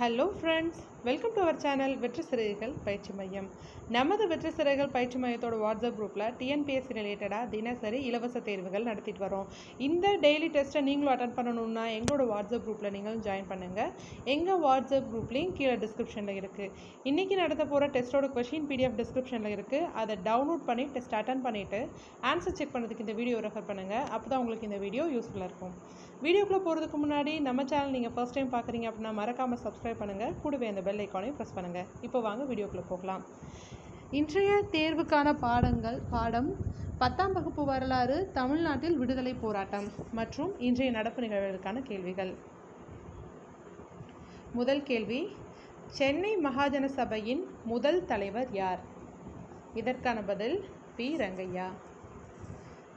Hello friends welcome to our channel வெற்றி சிறைகள் பயிற்சி மையம் நமது வெற்றி சிறைகள் பயிற்சி மையத்தோட வாட்ஸ்அப் குரூப்பில் டிஎன்பிஎஸ்சி ரிலேட்டடாக தினசரி இலவச தேர்வுகள் நடத்திட்டு வரோம். இந்த டெய்லி டெஸ்ட்டை நீங்களும் அட்டன் பண்ணணும்னா எங்களோட வாட்ஸ்அப் குரூப்பில் நீங்களும் ஜாயின் பண்ணுங்கள் எங்கள் வாட்ஸ்அப் குரூப்லேயும் கீழே டிஸ்கிரிப்ஷனில் இருக்குது இன்றைக்கி நடத்த போகிற டெஸ்ட்டோட கொஷின் பிடிஎஃப் டிஸ்கிரிப்ஷனில் இருக்குது அதை டவுன்லோட் பண்ணி டெஸ்ட் அட்டன் பண்ணிவிட்டு ஆன்சர் செக் பண்ணுறதுக்கு இந்த வீடியோ ரெஃபர் பண்ணுங்கள் அப்போ தான் உங்களுக்கு இந்த வீடியோ யூஸ்ஃபுல்லாக இருக்கும். வீடியோக்குள்ளே போகிறதுக்கு முன்னாடி நம்ம சேனல் நீங்கள் ஃபர்ஸ்ட் டைம் பார்க்குறீங்க அப்படின்னா மறக்காமல் சப்ஸ்கிரைப் பண்ணுங்கள் கூடவே அந்த பெல் ஐக்கானையும் ப்ரெஸ் பண்ணுங்கள் இப்போ வாங்க வீடியோக்குள்ளே போகலாம். இன்றைய தேர்வுக்கான பாடங்கள் பாடம் பத்தாம் வகுப்பு வரலாறு தமிழ்நாட்டில் விடுதலை போராட்டம் மற்றும் இன்றைய நடப்பு நிகழ்வுகளுக்கான கேள்விகள். முதல் கேள்வி சென்னை மகாஜன சபையின் முதல் தலைவர் யார்? இதற்கான பதில் பி ரங்கையா.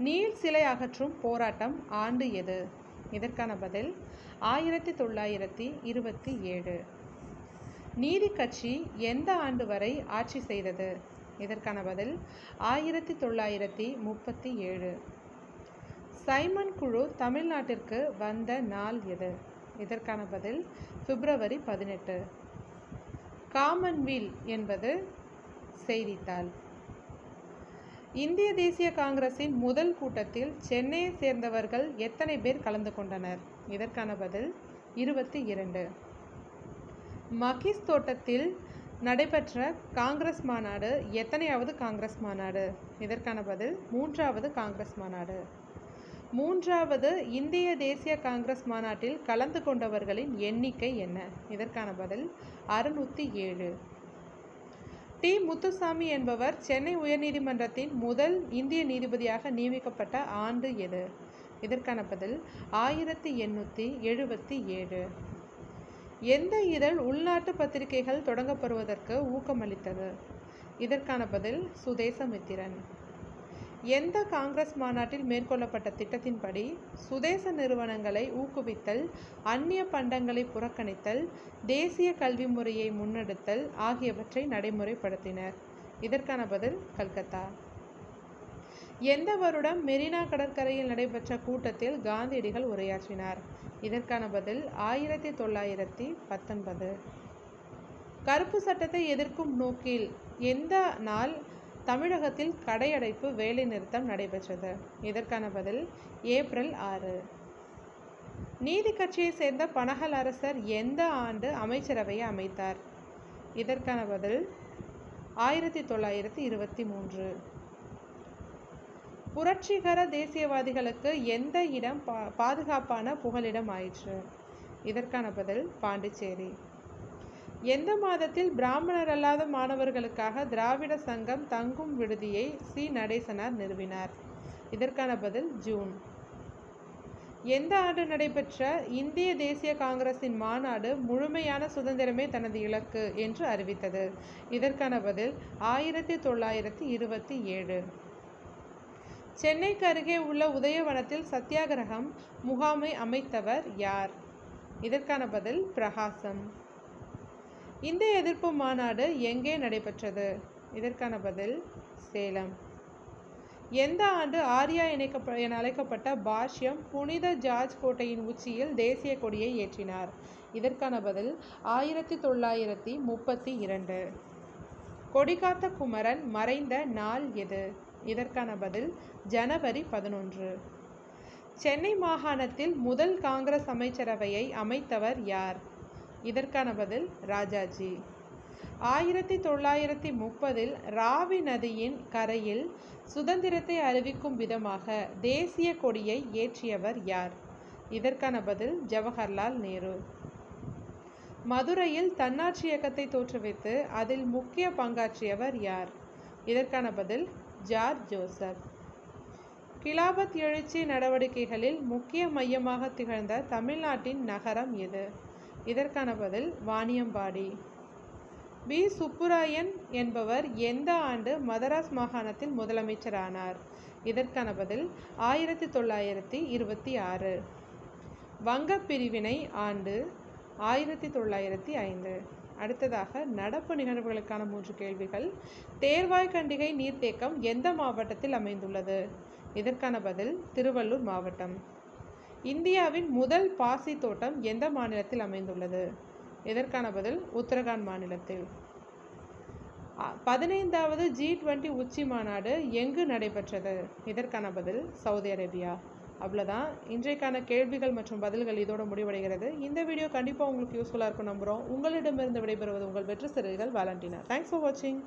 நீல் சிலை அகற்றும் போராட்டம் ஆண்டு எது? இதற்கான பதில் ஆயிரத்தி தொள்ளாயிரத்தி இருபத்தி ஏழு. நீதி கட்சி எந்த ஆண்டு வரை ஆட்சி செய்தது? இதற்கான பதில் ஆயிரத்தி தொள்ளாயிரத்தி முப்பத்தி ஏழு. சைமன் குழு தமிழ்நாட்டிற்கு வந்த நாள் எது? இதற்கான பதில் பிப்ரவரி பதினெட்டு. காமன்வீல் என்பது செய்தித்தாள். இந்திய தேசிய காங்கிரசின் முதல் கூட்டத்தில் சென்னையை சேர்ந்தவர்கள் எத்தனை பேர் கலந்து கொண்டனர்? இதற்கான பதில் இருபத்தி இரண்டு. மகிஸ் தோட்டத்தில் நடைபெற்ற காங்கிரஸ் மாநாடு எத்தனையாவது காங்கிரஸ் மாநாடு? இதற்கான பதில் மூன்றாவது காங்கிரஸ் மாநாடு. மூன்றாவது இந்திய தேசிய காங்கிரஸ் மாநாட்டில் கலந்து கொண்டவர்களின் எண்ணிக்கை என்ன? இதற்கான பதில் அறுநூற்றி ஏழு. டி. முத்துசாமி என்பவர் சென்னை உயர்நீதிமன்றத்தின் முதல் இந்திய நீதிபதியாக நியமிக்கப்பட்ட ஆண்டு எது? இதற்கான பதில் ஆயிரத்தி எண்ணூற்றி எழுபத்தி ஏழு. எந்த இதழ் உள்நாட்டு பத்திரிகைகள் தொடங்கப்படுவதற்கு ஊக்கமளித்தது? இதற்கான பதில் சுதேசமித்திரன் எந்த காங்கிரஸ் மாநாட்டில் மேற்கொள்ளப்பட்ட திட்டத்தின்படி சுதேச நிறுவனங்களை ஊக்குவித்தல் அந்நிய பண்டங்களை புறக்கணித்தல் தேசிய கல்வி முறையை முன்னெடுத்தல் ஆகியவற்றை நடைமுறைப்படுத்தினர். இதற்கான பதில் கல்கத்தா. எந்த வருடம் மெரினா கடற்கரையில் நடைபெற்ற கூட்டத்தில் காந்தியடிகள் உரையாற்றினார். இதற்கான பதில் ஆயிரத்தி தொள்ளாயிரத்தி பத்தொன்பது. கருப்பு சட்டத்தை எதிர்க்கும் நோக்கில் எந்த நாள் தமிழகத்தில் கடையடைப்பு வேலைநிறுத்தம் நடைபெற்றது. இதற்கான பதில் ஏப்ரல் ஆறு. நீதி கட்சியை சேர்ந்த பனகல் அரசர் எந்த ஆண்டு அமைச்சரவையை அமைத்தார்? இதற்கான பதில் ஆயிரத்தி தொள்ளாயிரத்தி இருபத்தி மூன்று. புரட்சிகர தேசியவாதிகளுக்கு எந்த இடம் பா பாதுகாப்பான புகலிடம் ஆயிற்று? இதற்கான பதில் பாண்டிச்சேரி. எந்த மாதத்தில் பிராமணர் அல்லாத மாணவர்களுக்காக திராவிட சங்கம் தங்கும் விடுதியை சி. நடேசனார் நிறுவினார்? இதற்கான பதில் ஜூன். எந்த ஆண்டு நடைபெற்ற இந்திய தேசிய காங்கிரசின் மாநாடு முழுமையான சுதந்திரமே தனது இலக்கு என்று அறிவித்தது? இதற்கான பதில் ஆயிரத்தி தொள்ளாயிரத்தி இருபத்தி ஏழு. சென்னைக்கு அருகே உள்ள உதயவனத்தில் சத்தியாகிரகம் முகாமை அமைத்தவர் யார்? இதற்கான பதில் பிரகாசம். இந்த எதிர்ப்பு மாநாடு எங்கே நடைபெற்றது? இதற்கான பதில் சேலம். எந்த ஆண்டு ஆர்யா இணைக்க என அழைக்கப்பட்ட பாஷ்யம் புனித ஜார்ஜ் கோட்டையின் உச்சியில் தேசிய கொடியை ஏற்றினார். இதற்கான பதில் ஆயிரத்தி தொள்ளாயிரத்தி முப்பத்தி இரண்டு. கொடிகாத்த குமரன் மறைந்த நாள் எது? இதற்கான பதில் ஜனவரி பதினொன்று. சென்னை மாகாணத்தில் முதல் காங்கிரஸ் அமைச்சரவையை அமைத்தவர் யார்? இதற்கான பதில் ராஜாஜி. ஆயிரத்தி தொள்ளாயிரத்தி முப்பதில் ராவி நதியின் கரையில் சுதந்திரத்தை அறிவிக்கும் விதமாக தேசிய கொடியை ஏற்றியவர் யார்? இதற்கான பதில் ஜவஹர்லால் நேரு. மதுரையில் தன்னாட்சி இயக்கத்தை தோற்றுவித்து அதில் முக்கிய பங்காற்றியவர் யார்? இதற்கான பதில் ஜார்ஜ் ஜோசப். கிலாபத் எழுச்சி நடவடிக்கைகளில் முக்கிய மையமாக திகழ்ந்த தமிழ்நாட்டின் நகரம் எது? இதற்கான பதில் வாணியம்பாடி பி சுப்புராயன் என்பவர் எந்த ஆண்டு மதராஸ் மாகாணத்தில் முதலமைச்சரானார்? இதற்கான பதில் ஆயிரத்தி தொள்ளாயிரத்தி இருபத்தி ஆறு. வங்க பிரிவினை ஆண்டு ஆயிரத்தி தொள்ளாயிரத்தி ஐந்து. அடுத்ததாக நடப்பு நிகழ்வுகளுக்கான மூன்று கேள்விகள். தேர்வாய் கண்டிகை நீர்த்தேக்கம் எந்த மாவட்டத்தில் அமைந்துள்ளது? இதற்கான பதில் திருவள்ளூர் மாவட்டம். இந்தியாவின் முதல் பாசி தோட்டம் எந்த மாநிலத்தில் அமைந்துள்ளது? எதற்கான பதில்? உத்தரகாண்ட் மாநிலத்தில். பதினைந்தாவது ஜி டுவெண்ட்டி உச்சி மாநாடு எங்கு நடைபெற்றது? இதற்கான பதில்? Saudi Arabia. அவ்வளோதான் இன்றைக்கான கேள்விகள் மற்றும் பதில்கள் இதோட முடிவடைகிறது. இந்த வீடியோ கண்டிப்பாக உங்களுக்கு யூஸ்ஃபுல்லாக இருக்கும் நம்புகிறோம் உங்களிடமிருந்து விடைபெறுவது உங்கள் வெற்றி சிறுகள் வாலண்டினா. தேங்க்ஸ் ஃபார் வாட்சிங்